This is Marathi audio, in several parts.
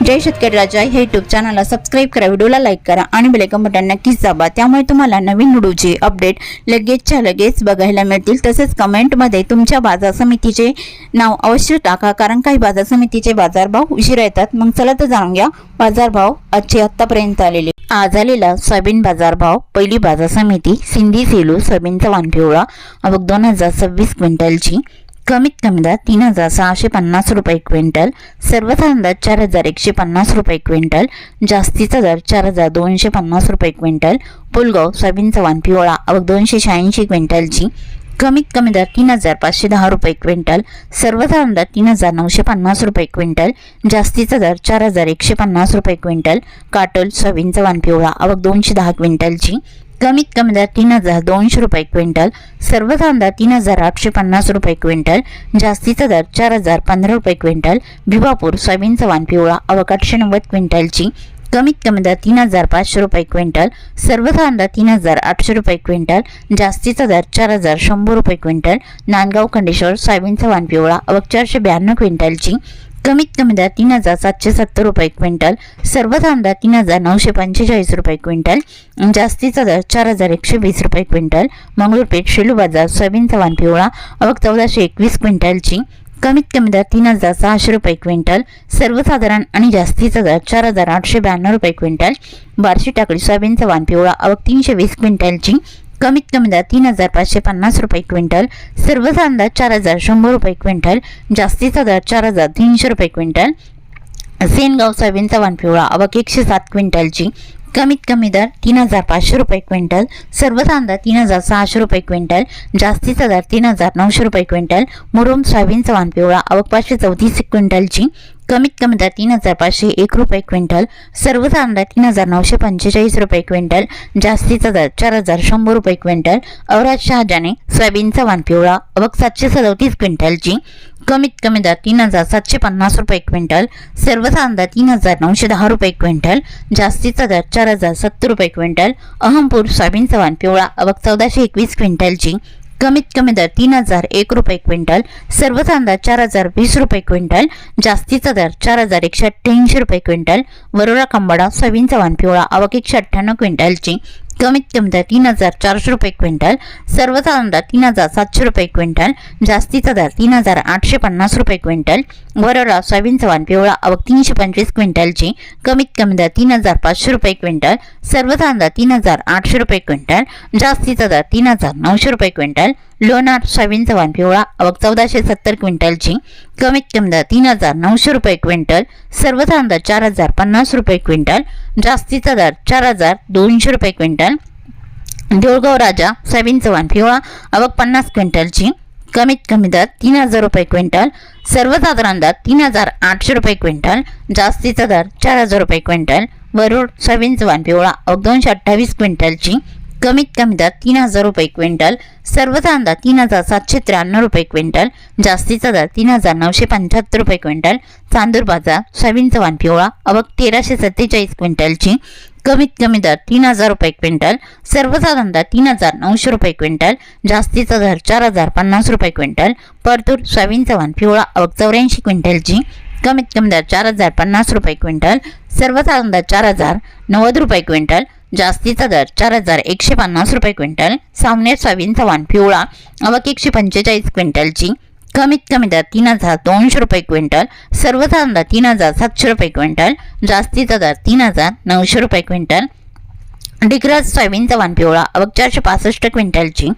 जय शेतकरी राजा हे युट्यूब चॅनलला सबस्क्राईब करा व्हिडिओला लाईक करा आणि बेलेकन बटन नक्कीच दाबा. त्यामुळे तुम्हाला नवीन व्हिडिओचे अपडेट लगेचच्या लगेच बघायला मिळतील. तसेच कमेंटमध्ये तुमच्या बाजार समितीचे नाव अवश्य टाका कारण काही बाजार समितीचे बाजारभाव उशिरा येतात. मग चला तर जाणून घ्या बाजारभाव आजचे आत्तापर्यंत आलेले. आज आलेला सोयाबीन बाजारभाव पहिली बाजार समिती सिंधी सेलू सोयाबीनचा वान पिवळा अवघ दोन हजार सव्वीस क्विंटलची. कमीत कमी दर तीन हजार सहाशे पन्नास रुपये क्विंटल सर्वसाधारण दर चार हजार एकशे पन्नास रुपये क्विंटल जास्तीचा दर चार हजार दोनशे पन्नास रुपये क्विंटल पुलगाव सोयाबीनचा वाण पिवळा अवघ दोनशे शहाऐंशी क्विंटलची. कमीत कमी दर तीन हजार पाचशे दहा रुपये क्विंटल सर्वसाधारण दर तीन हजार नऊशे पन्नास रुपये क्विंटल जास्तीचा दर चार हजार एकशे पन्नास रुपये क्विंटल काटोल सोयाबीनचा वाण पिवळा अवघ दोनशे दहा क्विंटलची. कमीत कमी दर तीन हजार दोनशे रुपये क्विंटल सर्व कांदा तीन हजार आठशे पन्नास रुपये क्विंटल जास्तीचा दर चार हजार पंधरा रुपये क्विंटल भिवापूर सोयाबीनचा वान पिवळा अवघ आठशे नव्वद क्विंटलची कमीत कमी दर तीन हजार पाचशे रुपये क्विंटल सर्व कांदा तीन हजार आठशे रुपये क्विंटल जास्तीचा दर चार हजार शंभर रुपये क्विंटल नांदगाव खंडेश्वर सोयाबीनचा वान पिवळा अवघ चारशे ब्याण्णव क्विंटलची कमीत कमी दर तीन हजार सातशे सत्तर रुपये क्विंटल सर्व दर तीन हजार नऊशे पंचेचाळीस रुपये क्विंटल जास्तीचा दर चार हजार एकशे वीस रुपये क्विंटल मंगळूरपेठ शेलू बाजार सोयाबीनचा चव्हाण पिवळा अवक चौदाशे एकवीस क्विंटलची कमीत कमी दर तीन हजार सहाशे रुपये क्विंटल सर्वसाधारण आणि जास्तीचा दर चार हजार आठशे ब्याण्णव रुपये क्विंटल बार्शी टाकळी सोयाबीन चव्हाण पिवळा अवक तीनशे वीस क्विंटलची कमीत कमी दर तीन हजार पाचशे पन्नास रुपये क्विंटल सर्वसाधारण दर चार हजार शंभर रुपये क्विंटल जास्तीचा दर चार हजार तीनशे रुपये क्विंटल. सेनगाव सोयाबीनचा वाण पिवळा अवक एकशे सात क्विंटलची. कमीत कमी दर तीन हजार पाचशे रुपये क्विंटल सर्वसाधारण दर तीन हजार सहाशे रुपये क्विंटल जास्तीचा दर तीन हजार नऊशे रुपये क्विंटल. मुरुम सोयाबीनचा वाण पिवळा अवघ पाचशे चौतीस क्विंटलची. कमीत कमी दर तीन हजार पाचशे एक रुपये क्विंटल सर्वसाधारण दर तीन हजार नऊशे पंचेचाळीस रुपये क्विंटल जास्तीचा दर चार हजार शंभर रुपये क्विंटल अवराज शहाजाने सोयाबीनचा वाण पिवळा अवघ सातशे सदोतीस क्विंटलची कमीत कमी दर तीन हजार सातशे पन्नास रुपये क्विंटल सर्वसाधारण दर तीन हजार नऊशे दहा रुपये क्विंटल जास्तीचा दर चार हजार सत्तर रुपये क्विंटल अहमपूर सोयाबीनचा वाण पिवळा अवघ चौदाशे एकवीस क्विंटलची कमीत कमी दर तीन हजार एक रुपये क्विंटल सर्व कांदा चार हजार वीस रुपये क्विंटल जास्तीचा दर चार हजार एकशे अठ्ठ्याऐंशी रुपये क्विंटल वरोडा कंबाडा सोयाबीनचा वाण पिवळा आवक एकशे अठ्ठ्याण्णव क्विंटलची कमीत कमी दर तीन हजार चारशे रुपये क्विंटल सर्वसाधारण दर तीन हजार सातशे रुपये क्विंटल जास्तीचा दर तीन हजार आठशे पन्नास रुपये क्विंटल वरळा सोयाबीनचा वाण पिवळा अवघ तीनशे पंचवीस क्विंटलची कमीत कमी दर तीन हजार पाचशे रुपये क्विंटल सर्वसाधारण दर तीन हजार आठशे रुपये क्विंटल जास्तीचा दर तीन हजार नऊशे रुपये क्विंटल लोणार सोयाबीन वाण पिवळा आवक चौदाशे सत्तर क्विंटलची कमीत कमी दर तीन हजार नऊशे रुपये क्विंटल सर्वसाधारण दर चार हजार पन्नास रुपये क्विंटल जास्तीचा दर चार हजार दोनशे रुपये क्विंटल. देऊळगाव राजा सोयाबीन चव्हाण पिवळा आवक पन्नास क्विंटलची कमीत कमी दर तीन हजार रुपये क्विंटल सर्वसाधारण दर तीन हजार आठशे रुपये क्विंटल जास्तीचा दर चार हजार रुपये क्विंटल. वरुड सोयाबीन चव्हाण पिवळा अवघ दोनशे अठ्ठावीस क्विंटलची कमीत कमी दर तीन हजार रुपये क्विंटल सर्वसाधारण दर तीन हजार सातशे त्र्याण्णव रुपये क्विंटल जास्तीचा दर तीन हजार नऊशे पंच्याहत्तर रुपये क्विंटल चांदूर बाजार सोयाबीन चव्हाण पिवळा अवघ तेराशे सत्तेचाळीस क्विंटलची कमीत कमी दर तीन हजार रुपये क्विंटल सर्वसाधारण दर तीन हजार नऊशे रुपये क्विंटल जास्तीचा दर चार हजार पन्नास रुपये क्विंटल परतूर सोयाबीन चव्हाण पिवळा अवघ चौऱ्याऐंशी क्विंटलची कमीत कमी दर चार हजार पन्नास रुपये क्विंटल सर्वसाधारण दर चार हजार नव्वद रुपये क्विंटल जास्तीचा दर चार हजार एकशे पन्नास रुपये क्विंटल सामनेर सोयाबीनचा वाण पिवळा अवघ एकशे पंचेचाळीस क्विंटलची. कमीत कमी दर तीन हजार दोनशे रुपये क्विंटल सर्वसाधारण दर तीन हजार सातशे रुपये क्विंटल जास्तीचा दर तीन हजार नऊशे रुपये क्विंटल. डिग्रज सोयाबीनचा वाण पिवळा अवघ चारशे पासष्ट क्विंटलची.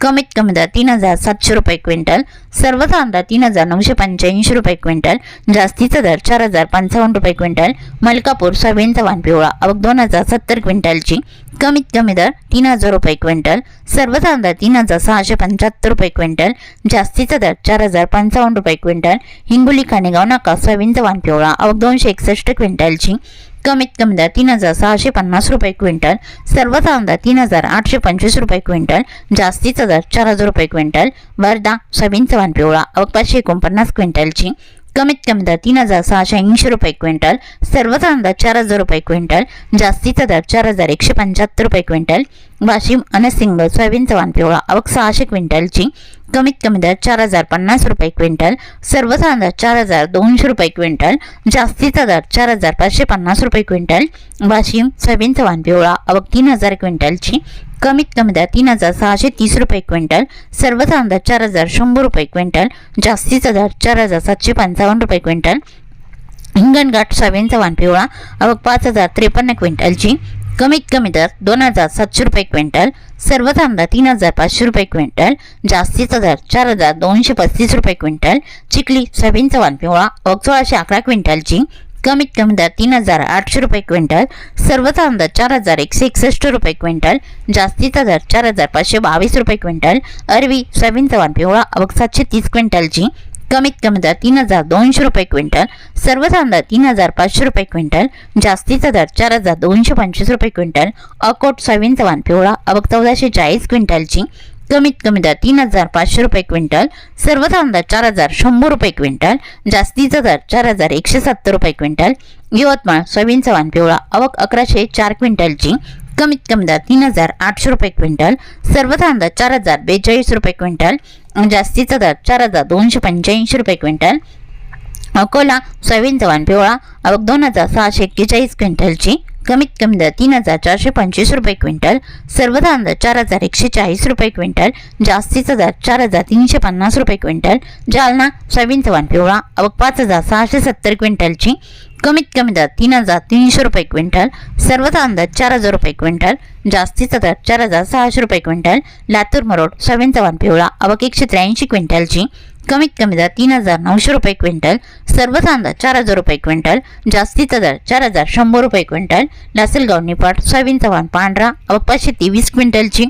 कमीत कमी दर तीन हजार सातशे रुपये क्विंटल सर्व कांदा तीन हजार नऊशे पंच्याऐंशी रुपये क्विंटल जास्तीचा दर चार हजार पंचावन्न रुपये क्विंटल मलकापूर सोयाबीनचा वाण पिवळा अवघ दोन हजार सत्तर क्विंटलची कमीत कमी दर तीन हजार रुपये क्विंटल सर्व कांदा तीन हजार सहाशे पंच्याहत्तर रुपये क्विंटल जास्तीचा दर चार हजार पंचावन्न रुपये क्विंटल हिंगोली खानेगाव नाका सोयाबीनचा वाण पिवळा अवघ दोनशे एकसष्ट क्विंटलची कमीत कमी दर तीन हजार सहाशे पन्नास रुपये क्विंटल सर्वसाधारण दर तीन हजार आठशे पंचवीस रुपये क्विंटल जास्तीचा दर चार हजार रुपये क्विंटल वर्धा सोयाबीन चव्हाण पिवळा अवकाशे एकोणपन्नास क्विंटलची. कमीत कमी दर तीन हजार सहाशे ऐंशी रुपये क्विंटल सर्वसाधारण दर चार हजार रुपये क्विंटल जास्तीचा दर चार हजार एकशे पंच्याहत्तर रुपये क्विंटल वाशिम अनसिंग सोयाबीन चव्हाण पिवळा अवक सहाशे क्विंटलची. कमीत कमी दर चार हजार पन्नास रुपये क्विंटल सर्वसाधारण दर चार हजार दोनशे रुपये क्विंटल जास्तीचा दर चार हजार पाचशे पन्नास रुपये क्विंटल वाशिम सोयाबीन चव्हाण पिवळा अवक तीन हजार क्विंटलची कमीत कमी दर तीन हजार सहाशे तीस रुपये क्विंटल सर्वसाधारण दर चार हजार शंभर रुपये क्विंटल जास्तीचा दर चार हजार सातशे पंचावन्न रुपये क्विंटल हिंगणघाट सोयाबीन चव्हाण पिवळा अवक पाच हजार त्रेपन्न क्विंटलची कमीत कमी दर दोन हजार सातशे रुपये क्विंटल सर्व कांदा तीन हजार पाचशे रुपये क्विंटल जास्तीचा दर चार हजार दोनशे पस्तीस रुपये क्विंटल चिखली सोयाबीन चव्हाण पिवळा सोळाशे अकरा क्विंटलची कमीत कमी दर तीन हजार आठशे रुपये क्विंटल सर्व कांदा चार हजार एकशे एकसष्ट रुपये क्विंटल जास्तीचा दर चार हजार पाचशे बावीस रुपये क्विंटल अरवी सोयाबीन चव्हाण पिवळा अवक सातशे तीस क्विंटलची कमीत कमी दर तीन हजार दोनशे रुपये क्विंटल सर्वसाधारण दर तीन हजार पाचशे रुपये क्विंटल जास्तीचा दर चार हजार दोनशे पंचवीस रुपये क्विंटल अकोट सोयाबीन चव्हाण पिवळा अवक चौदाशे चाळीस क्विंटलची कमीत कमी दर तीन हजार पाचशे रुपये क्विंटल सर्वसाधारण दर चार हजार शंभर रुपये क्विंटल जास्तीचा दर चार हजार एकशे सत्तर रुपये क्विंटल यवतमाळ सोयाबीन चव्हाण पिवळा अवक अकराशे चार क्विंटलची कमीत कमी दर तीन हजार आठशे रुपये क्विंटल सर्वसाधारण दर चार हजार बेचाळीस रुपये क्विंटल जास्तीचा दर चार हजार दोनशे पंच्याऐंशी रुपये क्विंटल. अकोला सोयाबीन चव्हाण पिवळा अवक दोन हजार सहाशे एक्केचाळीस क्विंटलची कमीत कमी दर तीन हजार चारशे पंचवीस रुपये क्विंटल सर्वसाधारण दर चार हजार एकशे चाळीस रुपये क्विंटल जास्तीचा दर चार हजार तीनशे पन्नास रुपये क्विंटल. जालना सोयाबीन चव्हाण पिवळा अवक पाच हजार सहाशे सत्तर क्विंटलची कमीत कमी दर तीन हजार तीनशे रुपये क्विंटल सर्वचा अंदाज चार हजार रुपये क्विंटल जास्तीचा दर चार हजार सहाशे रुपये क्विंटल लातूर मरोड सोयाबीन चव्हाण पिवळा अवक एकशे त्र्याऐंशी क्विंटलची कमीत कमी दर तीन हजार नऊशे रुपये क्विंटल सर्वसाधारण दर चार हजार रुपये क्विंटल जास्तीचा दर चार हजार शंभर रुपये क्विंटल लासलगाव निपाट सोयाबीन चव्हाण पांढरा अवक पाचशे तेवीस क्विंटलची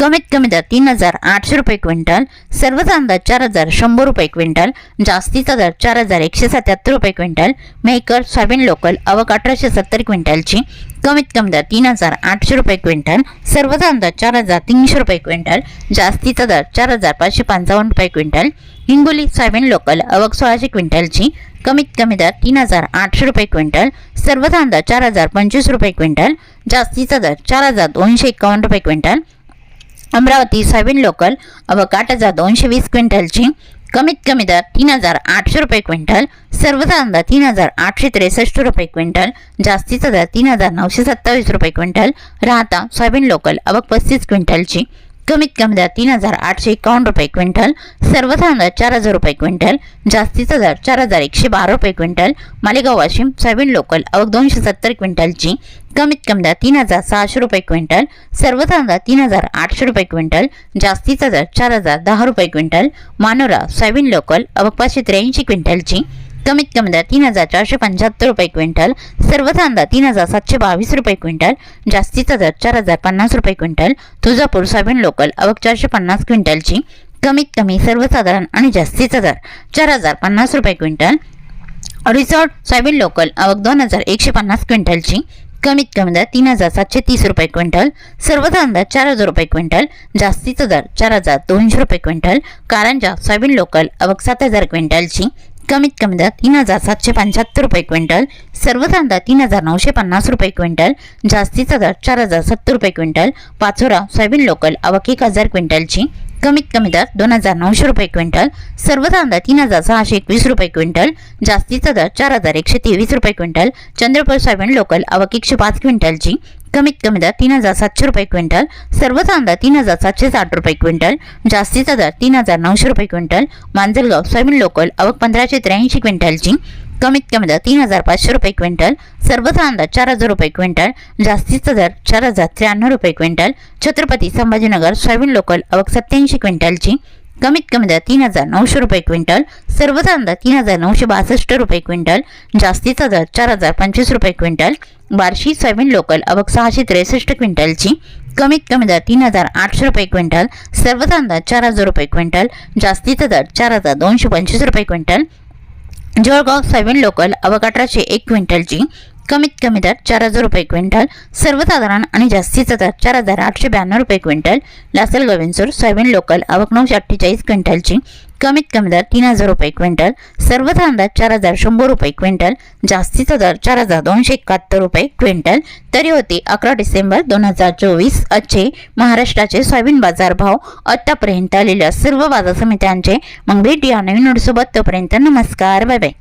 कमीत कमी दर तीन हजार आठशे रुपये क्विंटल सर्वचा दर चार हजार शंभर रुपये क्विंटल जास्तीचा दर चार हजार एकशे सत्याहत्तर रुपये क्विंटल मेकर सोयाबीन लोकल अवक अठराशे सत्तर क्विंटलची कमीत कमी दर तीन हजार आठशे रुपये क्विंटल सर्व दर चार हजार तीनशे रुपये क्विंटल जास्तीचा दर चार हजार पाचशे पंचावन्न रुपये क्विंटल हिंगोली सोयाबीन लोकल अवक सोळाशे क्विंटलची कमीत कमी दर तीन हजार आठशे रुपये क्विंटल सर्वसाधारण दर चार हजार पंचवीस रुपये क्विंटल जास्तीचा दर चार हजार दोनशे एकावन्न रुपये क्विंटल अमरावती सोयाबीन लोकल अवक आठ हजार दोनशे वीस क्विंटलची कमीत कमी दर तीन हजार आठशे रुपये क्विंटल सर्वसाधारण दर तीन हजार आठशे त्रेसष्ट रुपये क्विंटल जास्तीचा दर तीन हजार नऊशे सत्तावीस रुपये क्विंटल राहता सोयाबीन लोकल अवक पस्तीस क्विंटलची. कमीत कमी दर तीन हजार आठशे एकावन्न रुपये क्विंटल सर्वसाधारण दर चार हजार रुपये क्विंटल जास्तीचा दर चार हजार एकशे बारा रुपये quintal Malegaon Washim soybean local अवघ दोनशे सत्तर क्विंटलची कमीत कमी दर तीन हजार सहाशे रुपये क्विंटल सर्वसाधारण दर तीन हजार आठशे रुपये क्विंटल जास्तीचा दर चार हजार दहा रुपये क्विंटल मानोरा सोयाबीन लोकल अवघ पाचशे त्र्याऐंशी क्विंटलची कमीत कमी दर तीन हजार चारशे पंच्याहत्तर रुपये क्विंटल सर्वचा दर तीन हजार सातशे बावीस रुपये क्विंटल जास्तीचा दर चार हजार पन्नास रुपये क्विंटल तुळजापूर सोयाबीन लोकल अवक चारशे पन्नास क्विंटलची कमीत कमी सर्वसाधारण आणि जास्तीचा दर चार हजार पन्नास रुपये क्विंटल रिसॉर्ट सोयाबीन लोकल आवक दोन हजार एकशे पन्नास क्विंटलची कमीत कमी दर तीन हजार सातशे तीस रुपये क्विंटल सर्वसाधारण दर चार हजार रुपये क्विंटल जास्तीचा दर चार हजार दोनशे रुपये क्विंटल कारंजा सोयाबीन लोकल आवक सात हजार क्विंटलची कमीत कमी दर तीन हजार सातशे पंच्याहत्तर रुपये क्विंटल. सर्वसाधारण दर तीन हजार नऊशे पन्नास रुपये क्विंटल. जास्तीचा दर चार हजार सत्तर रुपये क्विंटल. पाचोरा सोयाबीन लोकल अवक एक हजार क्विंटलची. कमीत कमी दर दोन हजार नऊशे रुपये क्विंटल. सर्वसाधारण दर तीन हजार सहाशे एकवीस रुपये क्विंटल. जास्तीचा दर चार हजार एकशे तेवीस रुपये क्विंटल. चंद्रपूर सोयाबीन लोकल अवक एकशे पाच क्विंटलची. कमीत कमी दर तीन हजार सातशे रुपये क्विंटल सर्वचा दर तीन हजार सातशे साठ रुपये क्विंटल जास्तीचा दर तीन हजार नऊशे रुपये क्विंटल मांजलगाव सोयाबीन लोकल अवक पंधराशे त्र्याऐंशी क्विंटलची कमीत कमी दर तीन हजार पाचशे रुपये क्विंटल सर्वचा दर चार हजार रुपये क्विंटल जास्तीचा दर चार हजार त्र्याण्णव रुपये quintal Chhatrapati Sambhajinagar soybean local अवक सत्याऐंशी क्विंटलची कमीत कमी दर तीन हजार नऊशे रुपये क्विंटल सर्वचा दर तीन हजार नऊशे बासष्ट रुपये क्विंटल जास्तीचा दर चार हजार पंचवीस रुपये क्विंटल बार्शी सोयाबीन लोकल अवक सहाशे त्रेसष्ट क्विंटलची. कमीत कमी दर तीन हजार आठशे रुपये क्विंटल. सर्वसाधारण दर चार हजार रुपये क्विंटल. जास्तीचा दर चार हजार दोनशे पंचवीस रुपये क्विंटल. जळगाव सोयाबीन लोकल अवक अठराशे एक क्विंटलची. कमीत कमी दर चार हजार रुपये क्विंटल सर्वसाधारण आणि जास्तीचा दर चार हजार आठशे ब्याण्णव रुपये क्विंटल लासल गोविंदसूर सोयाबीन लोकल आवक नऊशे अठ्ठेचाळीस क्विंटलची कमीत कमी दर तीन हजार रुपये क्विंटल सर्वसाधारण दर चार हजार शंभर रुपये क्विंटल जास्तीचा दर चार हजार दोनशे एकाहत्तर रुपये क्विंटल. तरी होती अकरा डिसेंबर दोन हजार चोवीस आजचे महाराष्ट्राचे सोयाबीन बाजार भाव आत्तापर्यंत आलेल्या सर्व बाजार समित्यांचे मग भेटूया नवीन नोटसोबत तोपर्यंत नमस्कार बाय बाय.